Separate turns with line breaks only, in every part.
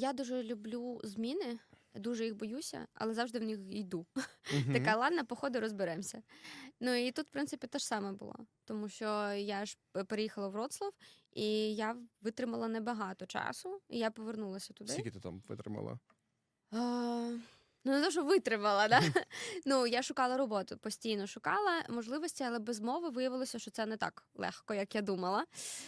Я дуже люблю зміни, дуже їх боюся, але завжди в них йду.
Угу.
Така ладно, походу розберемося. Ну і тут, в принципі, те ж саме було, тому що я ж переїхала в Вроцлав, і я витримала небагато часу, і я повернулася туди.
Скільки ти там витримала?
А, Ну, не те, що витримала, да? ну я шукала роботу, постійно шукала можливості, але без мови виявилося, що це не так легко, як я думала.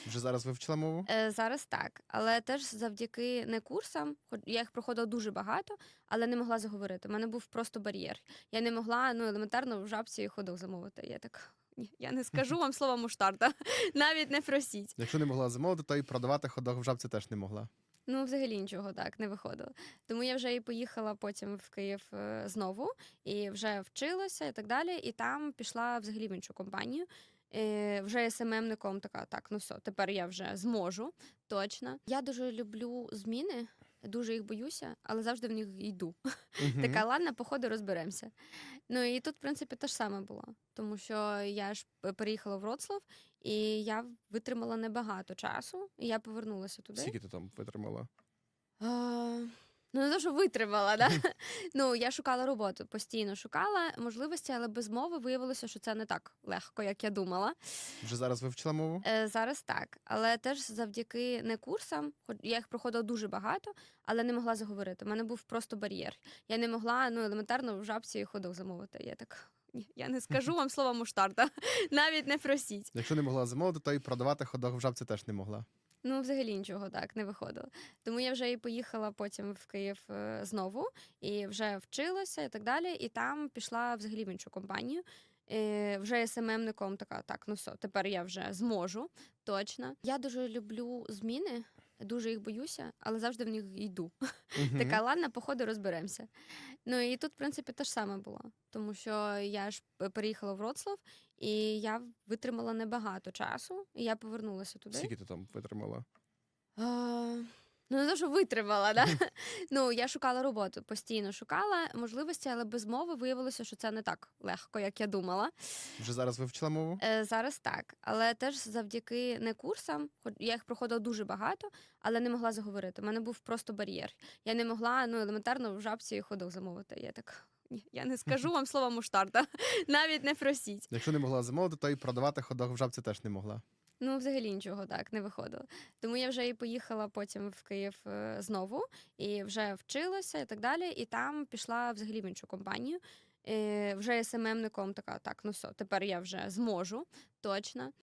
Вже зараз вивчила мову?
Е, зараз так, але теж завдяки не курсам, хоч я їх проходила дуже багато, але не могла заговорити. У мене був просто бар'єр. Я не могла ну елементарно в жабці ходок замовити. Я так. Ні, я не скажу вам слова муштарда, навіть не просіть.
Якщо не могла замовити, то і продавати ходок в жабці теж не могла.
Ну, взагалі нічого так не виходило. Тому я вже і поїхала потім в Київ е, знову і вже вчилася і так далі. І там пішла взагалі в іншу компанію. І вже СММником така, так, ну все, тепер я вже зможу. Точно. Я дуже люблю зміни, дуже їх боюся, але завжди в них йду.
Мгм.
Така ладно, походу розберемося. Ну і тут, в принципі, те ж саме було, тому що я ж переїхала в Роцлав, і я витримала небагато часу, і я повернулася туди.
Скільки ти там витримала?
А, Ну, не те, що витримала, да? ну я шукала роботу, постійно шукала можливості, але без мови виявилося, що це не так легко, як я думала.
Вже зараз вивчила мову?
Е, зараз так, але теж завдяки не курсам, хоч я їх проходила дуже багато, але не могла заговорити. У мене був просто бар'єр. Я не могла ну елементарно в жабці ходок замовити. Я так. Ні, я не скажу вам слова муштарда, навіть не просіть.
Якщо не могла замовити, то і продавати ходок в жабці теж не могла.
Ну, взагалі нічого так не виходило. Тому я вже і поїхала потім в Київ е, знову і вже вчилася і так далі. І там пішла взагалі в іншу компанію. І вже СММником така, так, ну все, тепер я вже зможу. Точно. Я дуже люблю зміни, дуже їх боюся, але завжди в них йду.
Угу.
Така ладно, походу розберемося. Ну і тут, в принципі, те ж саме було, тому що я ж переїхала в Вроцлав, і я витримала небагато часу, і я повернулася туди.
Скільки ти там витримала?
А, Ну, не те, що витримала, да? ну я шукала роботу, постійно шукала можливості, але без мови виявилося, що це не так легко, як я думала.
Вже зараз вивчила мову?
Е, зараз так, але теж завдяки не курсам, хоч я їх проходила дуже багато, але не могла заговорити. У мене був просто бар'єр. Я не могла ну елементарно в жабці ходок замовити. Я так. Я не скажу вам слова муштарда, навіть не просіть.
Якщо не могла замовити, то і продавати ходок в жабці теж не могла.
Ну, взагалі нічого так не виходило. Тому я вже і поїхала потім в Київ е, знову і вже вчилася і так далі. І там пішла взагалі в іншу компанію. І вже СММником така, так, ну все, тепер я вже зможу. Точно.